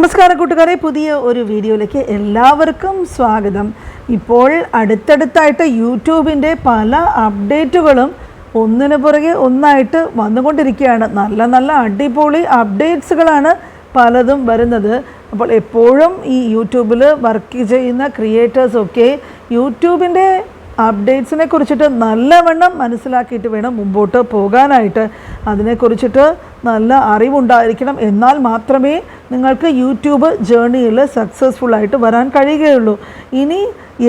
നമസ്കാരം കൂട്ടുകാരെ. പുതിയ ഒരു വീഡിയോയിലേക്ക് എല്ലാവർക്കും സ്വാഗതം. ഇപ്പോൾ അടുത്തടുത്തായിട്ട് യൂട്യൂബിന്റെ പല അപ്ഡേറ്റുകളും ഒന്നിനു പുറകെ ഒന്നായിട്ട് വന്നുകൊണ്ടിരിക്കുകയാണ്. നല്ല നല്ല അടിപൊളി അപ്ഡേറ്റ്സുകളാണ് പലതും വരുന്നത്. അപ്പോൾ എപ്പോഴും ഈ യൂട്യൂബിൽ വർക്ക് ചെയ്യുന്ന ക്രിയേറ്റേഴ്സൊക്കെ യൂട്യൂബിന്റെ അപ്ഡേറ്റ്സിനെ കുറിച്ചിട്ട് നല്ലവണ്ണം മനസ്സിലാക്കിയിട്ട് വേണം മുമ്പോട്ട് പോകാനായിട്ട്. അതിനെക്കുറിച്ചിട്ട് നല്ല അറിവുണ്ടായിരിക്കണം. എന്നാൽ മാത്രമേ നിങ്ങൾക്ക് യൂട്യൂബ് ജേണിയിൽ സക്സസ്ഫുൾ ആയിട്ട് വരാൻ കഴിയുകയുള്ളൂ. ഇനി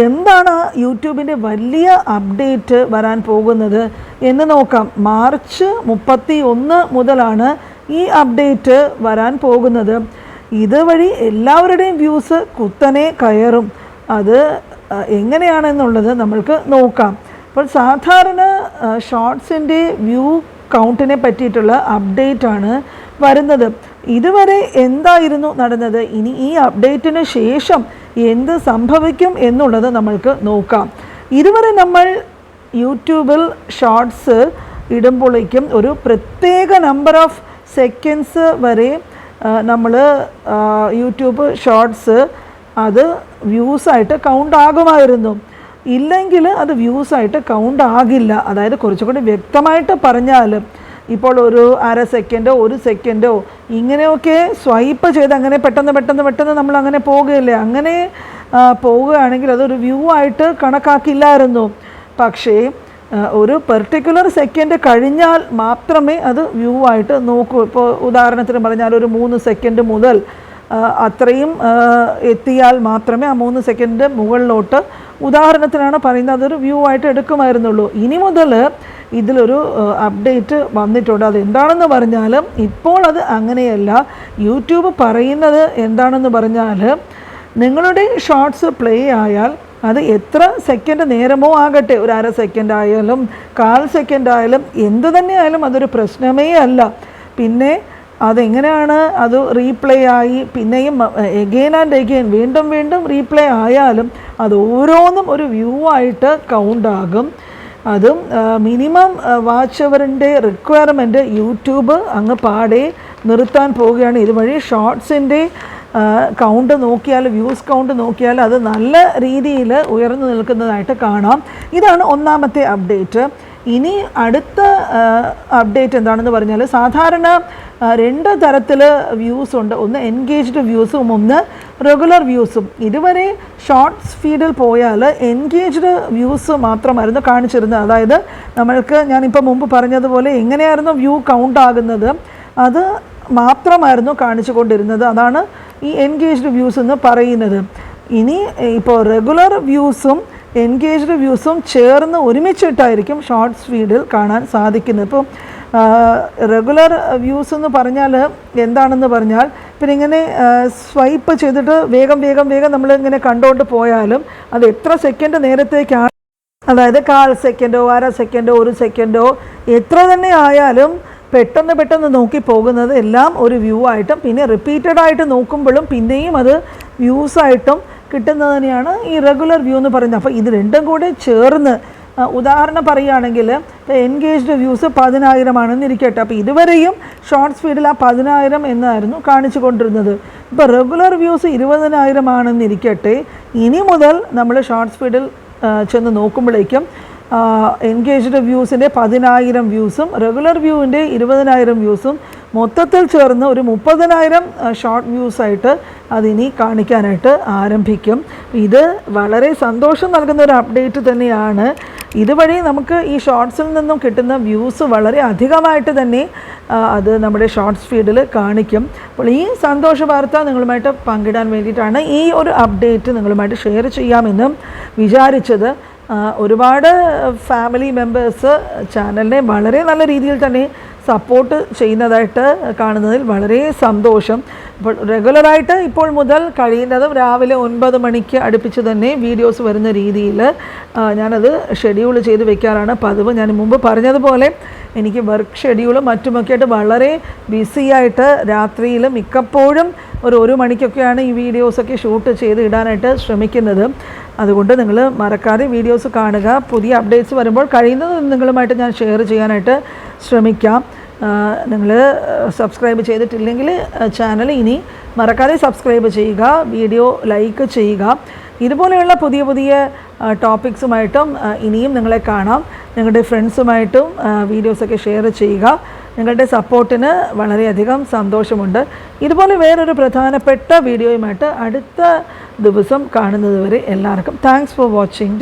എന്താണ് യൂട്യൂബിന്റെ വലിയ അപ്ഡേറ്റ് വരാൻ പോകുന്നത് എന്ന് നോക്കാം. മാർച്ച് മുപ്പത്തി ഒന്ന് മുതലാണ് ഈ അപ്ഡേറ്റ് വരാൻ പോകുന്നത്. ഇതുവഴി എല്ലാവരുടെയും വ്യൂസ് കുത്തനെ കയറും. അത് എങ്ങനെയാണെന്നുള്ളത് നമ്മൾക്ക് നോക്കാം. അപ്പോൾ സാധാരണ ഷോർട്സിന്റെ വ്യൂ കൗണ്ടിനെ പറ്റിയിട്ടുള്ള അപ്ഡേറ്റ് ആണ് വരുന്നത്. ഇതുവരെ എന്തായിരുന്നു നടന്നത്? ഇനി ഈ അപ്ഡേറ്റിന് ശേഷം എന്ത് സംഭവിക്കും എന്നുള്ളത് നമ്മൾക്ക് നോക്കാം. ഇതുവരെ നമ്മൾ യൂട്യൂബിൽ ഷോർട്സ് ഇടുമ്പോഴേക്കും ഒരു പ്രത്യേക നമ്പർ ഓഫ് സെക്കൻഡ്സ് വരെ നമ്മൾ യൂട്യൂബ് ഷോർട്സ് അത് വ്യൂസായിട്ട് കൗണ്ട് ആകുമായിരുന്നു. ഇല്ലെങ്കിൽ അത് വ്യൂസായിട്ട് കൗണ്ട് ആകില്ല. അതായത് കുറച്ചുകൂടി വ്യക്തമായിട്ട് പറഞ്ഞാൽ ഇപ്പോൾ ഒരു അര സെക്കൻഡോ ഒരു സെക്കൻഡോ ഇങ്ങനെയൊക്കെ സ്വൈപ്പ് ചെയ്ത് അങ്ങനെ പെട്ടെന്ന് പെട്ടെന്ന് പെട്ടെന്ന് നമ്മൾ അങ്ങനെ പോകുകയില്ലേ അങ്ങനെ പോവുകയാണെങ്കിൽ അതൊരു വ്യൂ ആയിട്ട് കണക്കാക്കില്ലായിരുന്നു. പക്ഷേ ഒരു പെർട്ടിക്കുലർ സെക്കൻഡ് കഴിഞ്ഞാൽ മാത്രമേ അത് വ്യൂ ആയിട്ട് നോക്കൂ. ഇപ്പോൾ ഉദാഹരണത്തിന് പറഞ്ഞാൽ ഒരു മൂന്ന് സെക്കൻഡ് മുതൽ അത്രയും എത്തിയാൽ മാത്രമേ ആ മൂന്ന് സെക്കൻഡ് മുകളിലോട്ട് ഉദാഹരണത്തിനാണ് പറയുന്നത് അതൊരു വ്യൂ ആയിട്ട് എടുക്കുമായിരുന്നുള്ളൂ. ഇനി മുതൽ ഇതിലൊരു അപ്ഡേറ്റ് വന്നിട്ടുണ്ട്. അത് എന്താണെന്ന് പറഞ്ഞാൽ ഇപ്പോൾ അത് അങ്ങനെയല്ല. യൂട്യൂബ് പറയുന്നത് എന്താണെന്ന് പറഞ്ഞാൽ നിങ്ങളുടെ ഷോർട്സ് പ്ലേ ആയാൽ അത് എത്ര സെക്കൻഡ് നേരമോ ആകട്ടെ ഒരു അര സെക്കൻഡ് ആയാലും കാൽ സെക്കൻഡ് ആയാലും എന്ത് തന്നെ ആയാലും അതൊരു പ്രശ്നമേ അല്ല. പിന്നെ അതെങ്ങനെയാണ് അത് റീപ്ലേ ആയി? പിന്നെയും എഗെയിൻ ആൻഡ് എഗെയിൻ വീണ്ടും വീണ്ടും റീപ്ലേ ആയാലും അത് ഓരോന്നും ഒരു വ്യൂ ആയിട്ട് കൗണ്ട് ആകും. അതും മിനിമം വാച്ചവറിന്റെ റിക്വയർമെന്റ് യൂട്യൂബ് അങ്ങ് പാടെ നിർത്താൻ പോവുകയാണ്. ഇതുവഴി ഷോർട്സിന്റെ കൗണ്ട് നോക്കിയാൽ വ്യൂസ് കൗണ്ട് നോക്കിയാൽ അത് നല്ല രീതിയിൽ ഉയർന്നു നിൽക്കുന്നതായിട്ട് കാണാം. ഇതാണ് ഒന്നാമത്തെ അപ്ഡേറ്റ് ഇനി അടുത്ത അപ്ഡേറ്റ് എന്താണെന്ന് പറഞ്ഞാൽ സാധാരണ രണ്ട് തരത്തിൽ വ്യൂസ് ഉണ്ട്. ഒന്ന് എൻഗേജ്ഡ് വ്യൂസും ഒന്ന് റെഗുലർ വ്യൂസും ഇതുവരെ ഷോർട്ട്സ് ഫീഡിൽ പോയാൽ എൻഗേജ്ഡ് വ്യൂസ് മാത്രമായിരുന്നു കാണിച്ചിരുന്നത്. അതായത് നമ്മൾക്ക് ഞാനിപ്പോൾ മുമ്പ് പറഞ്ഞതുപോലെ എങ്ങനെയായിരുന്നു വ്യൂ കൗണ്ട് ആകുന്നത് അത് മാത്രമായിരുന്നു കാണിച്ചു കൊണ്ടിരുന്നത് അതാണ് ഈ എൻഗേജ്ഡ് വ്യൂസ് എന്ന് പറയുന്നത്. ഇനി ഇപ്പോൾ റെഗുലർ വ്യൂസും എൻഗേജ്ഡ് വ്യൂസും ചേർന്ന് ഒരുമിച്ചിട്ടായിരിക്കും ഷോർട്ട്സ് ഫീഡിൽ കാണാൻ സാധിക്കുന്നത്. ഇപ്പം റെഗുലർ വ്യൂസ് എന്ന് പറഞ്ഞാൽ എന്താണെന്ന് പറഞ്ഞാൽ പിന്നെ ഇങ്ങനെ സ്വൈപ്പ് ചെയ്തിട്ട് വേഗം വേഗം വേഗം നമ്മൾ ഇങ്ങനെ കണ്ടുകൊണ്ട് പോയാലും അത് എത്ര സെക്കൻഡ് നേരത്തേക്കാണ് അതായത് കാൽ സെക്കൻഡോ അര സെക്കൻഡോ ഒരു സെക്കൻഡോ എത്ര തന്നെ ആയാലും പെട്ടെന്ന് പെട്ടെന്ന് നോക്കി പോകുന്നത് എല്ലാം ഒരു വ്യൂ ആയിട്ടും പിന്നെ റിപ്പീറ്റഡ് ആയിട്ട് നോക്കുമ്പോഴും പിന്നെയും അത് വ്യൂസ് ആയിട്ടും കിട്ടുന്നത് തന്നെയാണ് ഈ റെഗുലർ വ്യൂ എന്ന് പറയുന്നത്. അപ്പോൾ ഇത് രണ്ടും കൂടെ ചേർന്ന് ഉദാഹരണം പറയുകയാണെങ്കിൽ ഇപ്പോൾ എൻഗേജ്ഡ് വ്യൂസ് പതിനായിരമാണെന്ന് ഇരിക്കട്ടെ. അപ്പോൾ ഇതുവരെയും ഷോർട്ട് സ്പീഡിൽ ആ പതിനായിരം എന്നായിരുന്നു കാണിച്ചു കൊണ്ടിരുന്നത്. ഇപ്പോൾ റെഗുലർ വ്യൂസ് ഇരുപതിനായിരം ആണെന്ന് ഇരിക്കട്ടെ. ഇനി മുതൽ നമ്മൾ ഷോർട്ട് സ്പീഡിൽ ചെന്ന് നോക്കുമ്പോഴേക്കും എൻഗേജ്ഡ് വ്യൂസിന്റെ പതിനായിരം വ്യൂസും റെഗുലർ വ്യൂവിന്റെ ഇരുപതിനായിരം വ്യൂസും മൊത്തത്തിൽ ചേർന്ന് ഒരു മുപ്പതിനായിരം ഷോർട്ട് വ്യൂസായിട്ട് അതിനി കാണിക്കാനായിട്ട് ആരംഭിക്കും. ഇത് വളരെ സന്തോഷം നൽകുന്ന ഒരു അപ്ഡേറ്റ് തന്നെയാണ്. ഇതുവഴി നമുക്ക് ഈ ഷോർട്സിൽ നിന്നും കിട്ടുന്ന വ്യൂസ് വളരെ അധികമായിട്ട് തന്നെ അത് നമ്മുടെ ഷോർട്സ് ഫീഡിൽ കാണിക്കും. അപ്പോൾ ഈ സന്തോഷ വാർത്ത നിങ്ങളുമായിട്ട് പങ്കിടാൻ വേണ്ടിയിട്ടാണ് ഈ ഒരു അപ്ഡേറ്റ് നിങ്ങളുമായിട്ട് ഷെയർ ചെയ്യാമെന്നും വിചാരിച്ചത്. ഒരുപാട് ഫാമിലി മെമ്പേഴ്സ് ചാനലിനെ വളരെ നല്ല രീതിയിൽ തന്നെ സപ്പോർട്ട് ചെയ്യുന്നതായിട്ട് കാണുന്നതിൽ വളരെ സന്തോഷം. അപ്പോൾ റെഗുലറായിട്ട് ഇപ്പോൾ മുതൽ കഴിയുന്നതും രാവിലെ ഒൻപത് മണിക്ക് അടുപ്പിച്ച് തന്നെ വീഡിയോസ് വരുന്ന രീതിയിൽ ഞാനത് ഷെഡ്യൂൾ ചെയ്ത് വെക്കാറാണ് പതിവ്. ഞാൻ മുമ്പ് പറഞ്ഞതുപോലെ എനിക്ക് വർക്ക് ഷെഡ്യൂളും മറ്റുമൊക്കെ ആയിട്ട് വളരെ ബിസിയായിട്ട് രാത്രിയിൽ മിക്കപ്പോഴും ഒരു ഒരു മണിക്കൊക്കെയാണ് ഈ വീഡിയോസൊക്കെ ഷൂട്ട് ചെയ്ത് ഇടാനായിട്ട് ശ്രമിക്കുന്നത്. അതുകൊണ്ട് നിങ്ങൾ മറക്കാതെ വീഡിയോസ് കാണുക. പുതിയ അപ്ഡേറ്റ്സ് വരുമ്പോൾ കഴിയുന്നത് നിങ്ങളുമായിട്ട് ഞാൻ ഷെയർ ചെയ്യാനായിട്ട് ശ്രമിക്കാം. നിങ്ങൾ സബ്സ്ക്രൈബ് ചെയ്തിട്ടില്ലെങ്കിൽ ചാനൽ ഇനി മറക്കാതെ സബ്സ്ക്രൈബ് ചെയ്യുക വീഡിയോ ലൈക്ക് ചെയ്യുക. ഇതുപോലെയുള്ള പുതിയ പുതിയ ടോപ്പിക്സുമായിട്ടും ഇനിയും നിങ്ങളെ കാണാം. നിങ്ങളുടെ ഫ്രണ്ട്സുമായിട്ടും വീഡിയോസൊക്കെ ഷെയർ ചെയ്യുക. നിങ്ങളുടെ സപ്പോർട്ടിന് വളരെയധികം സന്തോഷമുണ്ട്. ഇതുപോലെ വേറൊരു പ്രധാനപ്പെട്ട വീഡിയോയുമായിട്ട് അടുത്ത ദിവസം കാണുന്നതുവരെ എല്ലാവർക്കും താങ്ക്സ് ഫോർ വാച്ചിങ്